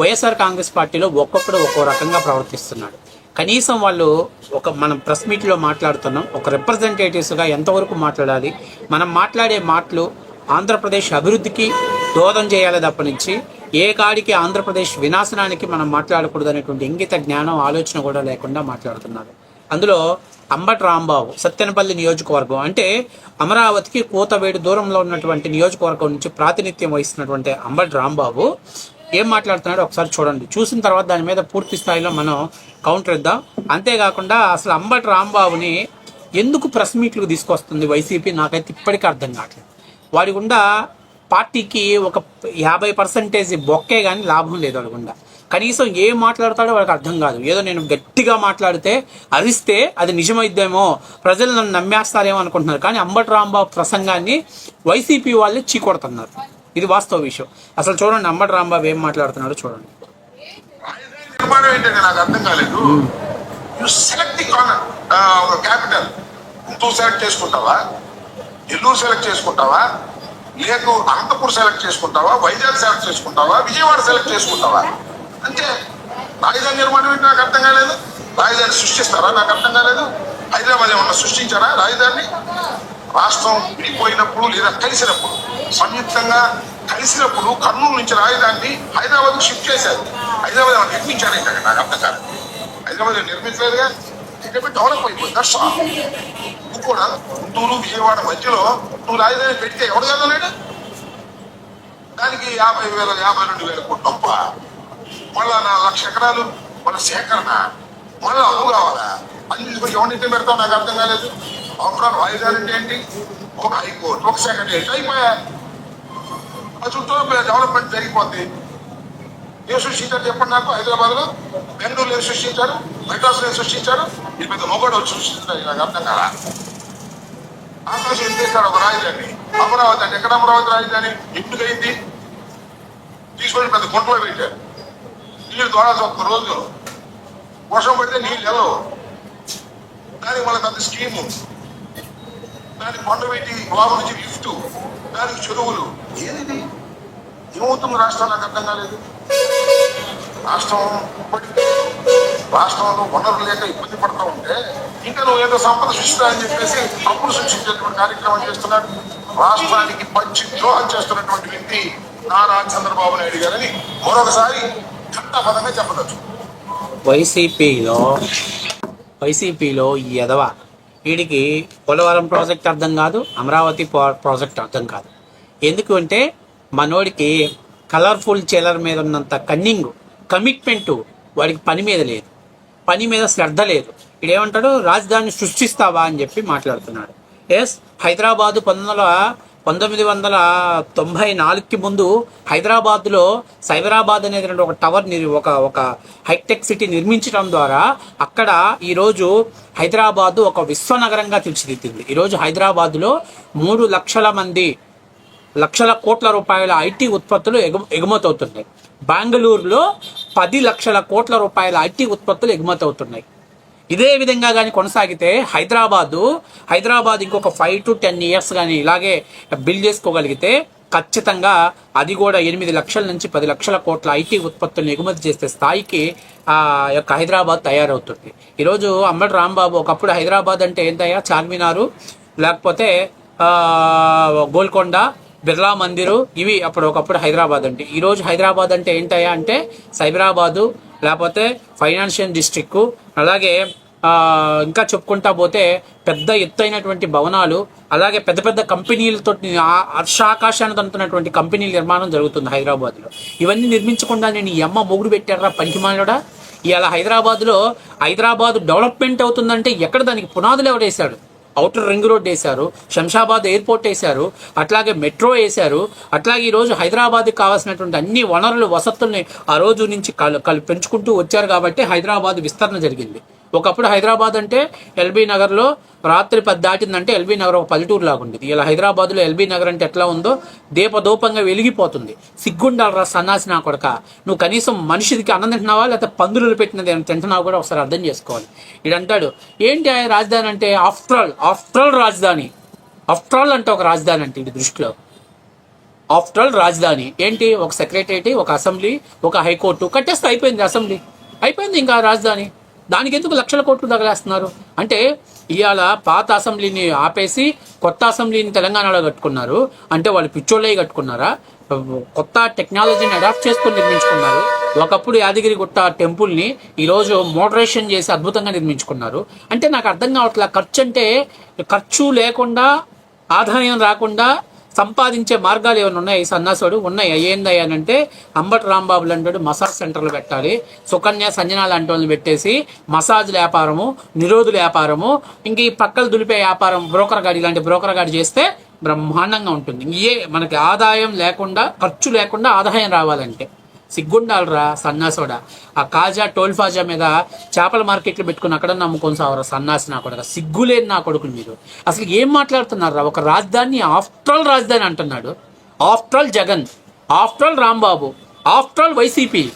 వైఎస్ఆర్ కాంగ్రెస్ పార్టీలో ఒక్కొక్కడు ఒక్కో రకంగా ప్రవర్తిస్తున్నాడు. కనీసం వాళ్ళు ఒక మనం ప్రెస్ మీట్లో మాట్లాడుతున్నాం ఒక రిప్రజెంటేటివ్స్గా ఎంతవరకు మాట్లాడాలి మనం మాట్లాడే మాటలు ఆంధ్రప్రదేశ్ అభివృద్ధికి దోధం చేయాలి తప్ప నుంచి ఏ కాడికి ఆంధ్రప్రదేశ్ వినాశనానికి మనం మాట్లాడకూడదు అనేటువంటి ఇంగిత జ్ఞానం ఆలోచన కూడా లేకుండా మాట్లాడుతున్నారు. అందులో అంబటి రాంబాబు సత్యనపల్లి నియోజకవర్గం అంటే అమరావతికి కూతవేడు దూరంలో ఉన్నటువంటి నియోజకవర్గం నుంచి ప్రాతినిధ్యం వహిస్తున్నటువంటి అంబటి రాంబాబు ఏం మాట్లాడుతున్నాడో ఒకసారి చూడండి. చూసిన తర్వాత దాని మీద పూర్తి స్థాయిలో మనం కౌంటర్ ఇద్దాం అంతేకాకుండా అసలు అంబటి రాంబాబుని ఎందుకు ప్రెస్ మీట్లకు తీసుకొస్తుంది వైసీపీ? నాకైతే ఇప్పటికీ అర్థం కావట్లేదు. వాడి గుండా పార్టీకి ఒక యాభై పర్సెంటేజ్ బొక్కే కానీ లాభం లేదు వాడి గుండా. కనీసం ఏం మాట్లాడతాడో వాళ్ళకి అర్థం కాదు. ఏదో నేను గట్టిగా మాట్లాడితే అరిస్తే అది నిజమైద్దేమో ప్రజలు నన్ను నమ్మేస్తారేమో అనుకుంటున్నారు. కానీ అంబటి రాంబాబు ప్రసంగాన్ని వైసీపీ వాళ్ళే చీకొడుతున్నారు. ఇది వాస్తవ విషయం. అసలు చూడండి అంబటి రాంబాబు ఏం మాట్లాడుతున్నాడో చూడండి. నిర్మాణం ఏంటంటే నాకు అర్థం కాలేదు. You select the capital Guntur select చేసుకుంటావా? నెల్లూరు సెలెక్ట్ చేసుకుంటావా? లేకు అనంతపూర్ సెలెక్ట్ చేసుకుంటావా? వైజాగ్ సెలెక్ట్ చేసుకుంటావా? విజయవాడ సెలెక్ట్ చేసుకుంటావా? అంతే. రాజధాని నిర్మాణం ఏంటి నాకు అర్థం కాలేదు? రాజధాని సృష్టిస్తారా? నాకు అర్థం కాలేదు. హైదరాబాద్ ఏమన్నా సృష్టించారా రాజధాని? రాష్ట్రం విడిపోయినప్పుడు లేదా కలిసినప్పుడు సంయుక్తంగా కలిసినప్పుడు కర్నూలు నుంచి రాజధానిని హైదరాబాద్ షిఫ్ట్ చేశారు. హైదరాబాద్ ఏమైనా నిర్మించారు ఇంకా నాకు అర్థం కాలేదు. హైదరాబాద్ నిర్మించలేదుగా? ఇక్కడ డెవలప్ అయిపోయింది. దట్స్ నువ్వు కూడా గుంటూరు విజయవాడ మధ్యలో నువ్వు రాజధాని పెడితే ఎవడు కదలేడు? దానికి యాభై వేల యాభై రెండు వేల కోట్లు తప్ప మళ్ళా నా లక్ష ఎకరాలు మన సేకరణ మళ్ళా అప్పు కావాలా? అది ఎవరిని ఎవరినైతే పెడతావు? నాకు అర్థం కాలేదు. అవసరం రాజధాని అంటే ఏంటి? ఒక హైకోర్టు ఒక సెక్రటరీ. అయిపోయా ఆ చుట్టూ డెవలప్మెంట్ జరిగిపోద్ది. ఏ సృష్టించారు చెప్పండి నాకు హైదరాబాద్లో బెంగళూరులో ఏం సృష్టించారు? మెడ్రాస్లో ఏం సృష్టించారు? ఇది పెద్ద మొగడు వచ్చి సృష్టించారు నాకు అర్థం కదా ఆకాశం ఏం ఒక రాజధాని. అమరావతి అంటే ఎక్కడ అమరావతి రాజధాని? ఎందుకు అయింది? తీసుకొని పెద్ద గుంటలో పెట్టారు. నీళ్ళు దోడాల్సి ఒక్క రోజు. వర్షం పడితే నీళ్ళు వెళ్ళవు. దానికి మళ్ళీ పెద్ద స్కీము. దానికి కొండ బాబు నుంచి లిఫ్ట్ దానికి చెరువులు. ఏది ఏమవుతుంది రాష్ట్రం నాకు అర్థం కాలేదు. రాష్ట్రం ఇప్పటికీ రాష్ట్రంలో వనరులు లేక ఇబ్బంది పడతా ఉంటే ఇంకా నువ్వు ఏదో సంపద సృష్టిస్తా అని చెప్పేసి అప్పుడు సృష్టించేటువంటి కార్యక్రమం చేస్తున్నాడు. రాష్ట్రానికి పచ్చి ద్రోహం చేస్తున్నటువంటి వ్యక్తి నారా చంద్రబాబు నాయుడు గారని మరొకసారి ఘంటాపదంగా చెప్పదచ్చు వైసీపీలో వైసీపీలో ఈ ఎదవ వీడికి పోలవరం ప్రాజెక్ట్ అర్థం కాదు అమరావతి ప్రాజెక్ట్ అర్థం కాదు. ఎందుకు అంటే మనోడికి కలర్ఫుల్ చీలర్ మీద ఉన్నంత కన్నింగ్ కమిట్మెంటు వాడికి పని మీద లేదు. పని మీద శ్రద్ధ లేదు. ఇడేమంటాడు రాజధాని సృష్టిస్తావా అని చెప్పి మాట్లాడుతున్నాడు. ఎస్ హైదరాబాదు పంతొమ్మిది వందల పంతొమ్మిది వందల తొంభై నాలుగుకి ముందు హైదరాబాద్లో సైబరాబాద్ అనేది ఒక టవర్ నిర్- ఒక ఒక హైటెక్ సిటీ నిర్మించడం ద్వారా అక్కడ ఈరోజు హైదరాబాద్ ఒక విశ్వనగరంగా తీర్చిదిద్దింది. ఈరోజు హైదరాబాద్లో మూడు లక్షల మంది లక్షల కోట్ల రూపాయల ఐటీ ఉత్పత్తులు ఎగు ఎగుమతి అవుతున్నాయి బెంగళూరులో పది లక్షల కోట్ల రూపాయల ఐటీ ఉత్పత్తులు ఎగుమతి అవుతున్నాయి ఇదే విధంగా కానీ కొనసాగితే హైదరాబాదు హైదరాబాద్ ఇంకొక ఫైవ్ టు టెన్ ఇయర్స్ కానీ ఇలాగే బిల్డ్ చేసుకోగలిగితే ఖచ్చితంగా అది కూడా ఎనిమిది లక్షల నుంచి పది లక్షల కోట్ల ఐటీ ఉత్పత్తులను ఎగుమతి చేసే స్థాయికి ఆ యొక్క హైదరాబాద్ తయారవుతుంది. ఈరోజు అంబటి రాంబాబు ఒకప్పుడు హైదరాబాద్ అంటే ఏంటయ్యా? చార్మినారు లేకపోతే గోల్కొండ బిర్లా మందిరు ఇవి అప్పుడు ఒకప్పుడు హైదరాబాద్ అంటే ఈరోజు హైదరాబాద్ అంటే ఏంటయ్యా అంటే సైబరాబాదు లేకపోతే ఫైనాన్షియల్ డిస్ట్రిక్ట్ అలాగే ఇంకా చెప్పుకుంటా పోతే పెద్ద ఎత్తైనటువంటి భవనాలు అలాగే పెద్ద పెద్ద కంపెనీలతో హర్షాకాశాన్ని అందుతున్నటువంటి కంపెనీల నిర్మాణం జరుగుతుంది హైదరాబాద్లో. ఇవన్నీ నిర్మించకుండా నేను ఈ అమ్మ మొగుడు పెట్టారా పనికిమాలడా ఇవాళ హైదరాబాద్లో హైదరాబాద్ డెవలప్మెంట్ అవుతుందంటే ఎక్కడ దానికి పునాదులు ఎవడేశాడు? అవుటర్ రింగ్ రోడ్ వేశారు శంషాబాద్ ఎయిర్పోర్ట్ వేశారు అట్లాగే మెట్రో వేశారు అట్లాగే ఈ రోజు హైదరాబాద్కి కావాల్సినటువంటి అన్ని వనరులు వసతుల్ని ఆ రోజు నుంచి కల్ కల్ పెంచుకుంటూ వచ్చారు కాబట్టి హైదరాబాద్ విస్తరణ జరిగింది. ఒకప్పుడు హైదరాబాద్ అంటే ఎల్బీ నగర్లో రాత్రి పది దాటిందంటే ఎల్బీ నగర్ ఒక పల్లెటూరు లాగా ఉండేది ఇలా హైదరాబాద్లో ఎల్బీ నగర్ అంటే ఎట్లా ఉందో దీపదూపంగా వెలిగిపోతుంది. సిగ్గుండాలరా సన్నాసి నా కొడక. నువ్వు కనీసం మనిషికి అన్నం తింటున్నావా? లేకపోతే పందులు పెట్టినది తింటున్నావు కూడా ఒకసారి అర్థం చేసుకోవాలి. ఇడంటాడు ఏంటి ఆయన రాజధాని అంటే? ఆఫ్టర్ ఆల్ ఆఫ్టర్ ఆల్ రాజధాని. ఆఫ్టర్ ఆల్ అంటే ఒక రాజధాని అంటే ఇది దృష్టిలో. ఆఫ్టర్ ఆల్ రాజధాని. ఏంటి? ఒక సెక్రటరీ ఒక అసెంబ్లీ ఒక హైకోర్టు. కట్టేస్తే అయిపోయింది అసెంబ్లీ. అయిపోయింది ఇంకా రాజధాని. దానికి ఎందుకు లక్షల కోట్లు తగలేస్తున్నారు? అంటే ఇవాళ పాత అసెంబ్లీని ఆపేసి కొత్త అసెంబ్లీని తెలంగాణలో కట్టుకున్నారు. అంటే వాళ్ళు పిచ్చోళ్ళే కట్టుకున్నారా? కొత్త టెక్నాలజీని అడాప్ట్ చేసుకొని నిర్మించుకున్నారు. ఒకప్పుడు యాదగిరి గుట్ట టెంపుల్ని ఈరోజు మోడరేషన్ చేసి అద్భుతంగా నిర్మించుకున్నారు. అంటే నాకు అర్థం కావట్లే ఖర్చు అంటే ఖర్చు లేకుండా ఆదాయం రాకుండా సంపాదించే మార్గాలు ఏమైనా ఉన్నాయి? సన్నాసుడు ఉన్నాయి. ఏందయ్యా అని అంటే అంబటి రాంబాబు లాంటి మసాజ్ సెంటర్లు పెట్టాలి. సుకన్య సంజన లాంటి వాళ్ళని పెట్టేసి మసాజ్ వ్యాపారము నిరోధుల వ్యాపారము ఇంక ఈ పక్కలు దులిపే వ్యాపారం బ్రోకర్ గాడి ఇలాంటి బ్రోకర్ గాడి చేస్తే బ్రహ్మాండంగా ఉంటుంది. ఏ మనకి ఆదాయం లేకుండా ఖర్చు లేకుండా ఆదాయం రావాలంటే. సిగ్గుండాలరా సన్నాసోడా. ఆ కాజా టోల్ ఫాజా మీద చేపల మార్కెట్లు పెట్టుకుని అక్కడ నమ్ముకొని సావరా సన్నాసి నా కొడుకు. సిగ్గులేని నా కొడుకుని మీరు. అసలు ఏం మాట్లాడుతున్నారా ఒక రాజధాని ఆఫ్టర్ ఆల్ రాజధాని అంటున్నాడు. After all Jagan. After all Rambabu. After all YCP.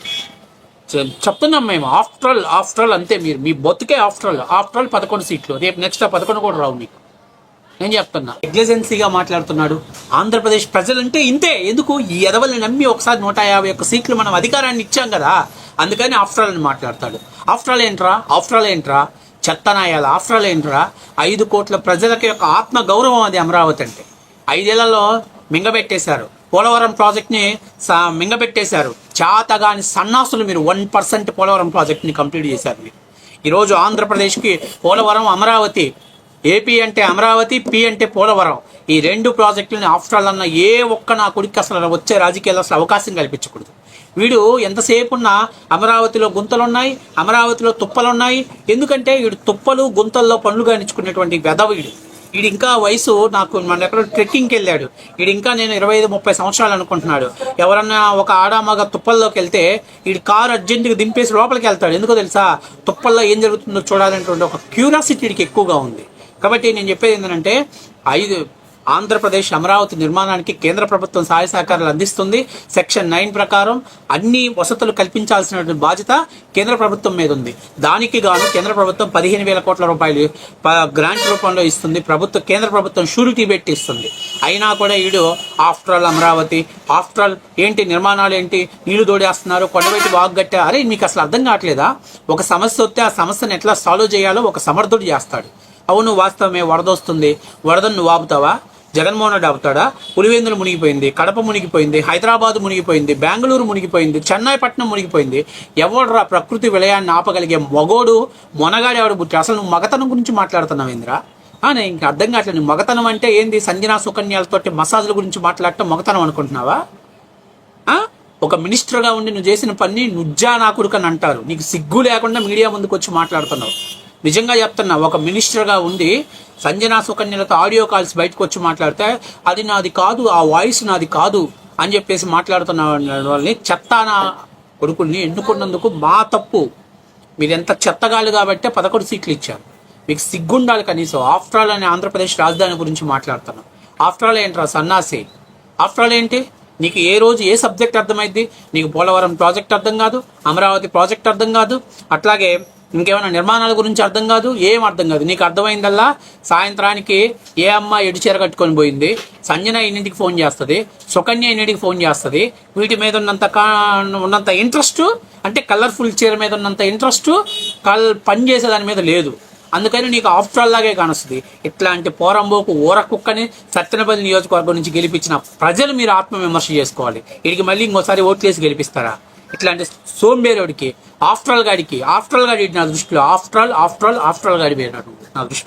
చె- చెప్తున్నాం మేము. ఆఫ్టర్ ఆల్ ఆఫ్టర్ ఆల్ అంతే మీరు. మీ బతుకే ఆఫ్టర్ ఆల్. ఆఫ్టర్ ఆల్ పదకొండు సీట్లు. రేపు నెక్స్ట్ ఆ పదకొండు కూడా రావు మీకు. నేను చెప్తున్నా. నెగ్లిజెన్సీగా మాట్లాడుతున్నాడు. ఆంధ్రప్రదేశ్ ప్రజలంటే ఇంతే. ఎందుకు? ఈ ఎదవల్ని నమ్మి ఒకసారి నూట యాభై ఒక్క సీట్లు మనం అధికారాన్ని ఇచ్చాం కదా. అందుకని ఆఫ్టర్ ఆల్ అని మాట్లాడతాడు. ఆఫ్టర్ ఆల్ ఏంట్రా? ఆఫ్టర్ ఆల్ ఏంట్రా? చెత్తనాయాల ఆఫ్టర్ ఆల్ ఏంట్రా? ఐదు కోట్ల ప్రజలకి యొక్క ఆత్మ గౌరవం అది అమరావతి అంటే. ఐదేళ్ళలో మింగబెట్టేశారు. పోలవరం ప్రాజెక్ట్ని స- మింగబెట్టేశారు. చాతగాని సన్నాసులు మీరు వన్ పర్సెంట్ పోలవరం ప్రాజెక్ట్ని కంప్లీట్ చేశారు మీరు. ఈరోజు ఆంధ్రప్రదేశ్కి పోలవరం అమరావతి ఏపీ అంటే అమరావతి పి అంటే పోలవరం. ఈ రెండు ప్రాజెక్టులను ఆఫ్టర్ అన్న ఏ ఒక్క నా కొడుకు అసలు వచ్చే రాజకీయాల్లో అసలు అవకాశం కల్పించకూడదు. వీడు ఎంతసేపున్నా అమరావతిలో గుంతలున్నాయి అమరావతిలో తుప్పలున్నాయి. ఎందుకంటే వీడు తుప్పలు గుంతల్లో పనులు గానించుకునేటువంటి వెదవీడు వీడు. ఇంకా వయసు నాకు మన ఎక్కడ ట్రెక్కింగ్కి వెళ్ళాడు. వీడు ఇంకా నేను ఇరవై ఐదు ముప్పై సంవత్సరాలు అనుకుంటున్నాడు. ఎవరన్నా ఒక ఆడామగ తుప్పల్లోకి వెళ్తే వీడి కారు అర్జెంటుగా దింపేసి లోపలికి వెళ్తాడు. ఎందుకో తెలుసా? తుప్పల్లో ఏం జరుగుతుందో చూడాలనేటువంటి ఒక క్యూరియాసిటీ వీడికి ఎక్కువగా ఉంది. కాబట్టి నేను చెప్పేది ఏంటంటే ఐదు ఆంధ్రప్రదేశ్ అమరావతి నిర్మాణానికి కేంద్ర ప్రభుత్వం సహాయ సహకారాలు అందిస్తుంది. సెక్షన్ నైన్ ప్రకారం అన్ని వసతులు కల్పించాల్సినటువంటి బాధ్యత కేంద్ర ప్రభుత్వం మీద ఉంది. దానికి గాను కేంద్ర ప్రభుత్వం పదిహేను వేల కోట్ల రూపాయలు ప- గ్రాంట్ రూపంలో ఇస్తుంది. ప్రభుత్వ కేంద్ర ప్రభుత్వం షూరిటీ పెట్టి ఇస్తుంది అయినా కూడా వీడు after all Amaravati after all ఏంటి నిర్మాణాలు ఏంటి నీళ్ళు దోడేస్తున్నారు కొండబెట్టి వాగు కట్టే అరే మీకు అసలు అర్థం కావట్లేదా? ఒక సమస్య వస్తే ఆ సమస్యను ఎట్లా సాల్వ్ చేయాలో ఒక సమర్థుడు చేస్తాడు. అవును వాస్తవమే వరద వస్తుంది. వరదను నువ్వు ఆపుతావా? జగన్మోహన్ రెడ్డి ఆపుతాడా? పులివేందులు మునిగిపోయింది కడప మునిగిపోయింది హైదరాబాద్ మునిగిపోయింది బెంగళూరు మునిగిపోయింది చెన్నై పట్టణం మునిగిపోయింది. ఎవడురా ప్రకృతి విలయాన్ని ఆపగలిగే మగోడు మొనగాడు ఎవడు పుట్టి అసలు నువ్వు మగతనం గురించి మాట్లాడుతున్నావు ఇంద్రా? నేను ఇంకా అర్థం కావట్లేదు. నువ్వు మగతనం అంటే ఏంది? సంజనా సుకన్యాలతోటి మసాజుల గురించి మాట్లాడటం మగతనం అనుకుంటున్నావా? ఒక మినిస్టర్గా ఉండి నువ్వు చేసిన పని నుజ్జా నా అంటారు. నీకు సిగ్గు లేకుండా మీడియా ముందుకు వచ్చి మాట్లాడుతున్నావు. నిజంగా చెప్తున్నా ఒక మినిస్టర్గా ఉండి సంజనా సుకన్యలతో ఆడియో కాల్స్ బయటకు వచ్చి మాట్లాడితే అది నాది కాదు ఆ వాయిస్ నాది కాదు అని చెప్పేసి మాట్లాడుతున్న వాళ్ళని చెత్త నా కొడుకుల్ని ఎన్నుకున్నందుకు మా తప్పు. మీరు ఎంత చెత్తగాలు కాబట్టే పదకొండు సీట్లు ఇచ్చారు. మీకు సిగ్గుండాలి కనీసం. ఆఫ్టర్ ఆల్ అని ఆంధ్రప్రదేశ్ రాజధాని గురించి మాట్లాడుతున్నాం. ఆఫ్టర్ ఆల్ ఏంట్రా సన్నాసి? ఆఫ్టర్ ఆల్ ఏంటి? నీకు ఏ రోజు ఏ సబ్జెక్ట్ అర్థమైంది నీకు పోలవరం ప్రాజెక్ట్ అర్థం కాదు అమరావతి ప్రాజెక్ట్ అర్థం కాదు. అట్లాగే ఇంకేమైనా నిర్మాణాల గురించి అర్థం కాదు? ఏం అర్థం కాదు? నీకు అర్థమైందల్లా? సాయంత్రానికి ఏ అమ్మ ఎడు చీర కట్టుకొని పోయింది. సంజన ఎన్నింటికి ఫోన్ చేస్తుంది. సుకన్య ఎన్నింటికి ఫోన్ చేస్తుంది. వీటి మీద ఉన్నంత కా ఉన్నంత ఇంట్రెస్ట్ అంటే కలర్ఫుల్ చీర మీద ఉన్నంత ఇంట్రెస్ట్ కల్ పని చేసే దాని మీద లేదు. అందుకని నీకు ఆఫ్టర్ లాగే కానొస్తుంది. ఇట్లాంటి పోరంబోకు ఊర కుక్కని సత్యనపల్లి నియోజకవర్గం నుంచి గెలిపించిన ప్రజలు మీరు ఆత్మవిమర్శ చేసుకోవాలి. వీడికి మళ్ళీ ఇంకోసారి ఓట్లేసి గెలిపిస్తారా? ఇట్లాంటి సోంబేరుడికి ఆఫ్టర్ ఆల్ గాడికి ఆఫ్టర్ ఆల్ గాడి నా దృష్టిలో after all after all after all గాడి పోయినాడు నా దృష్టిలో.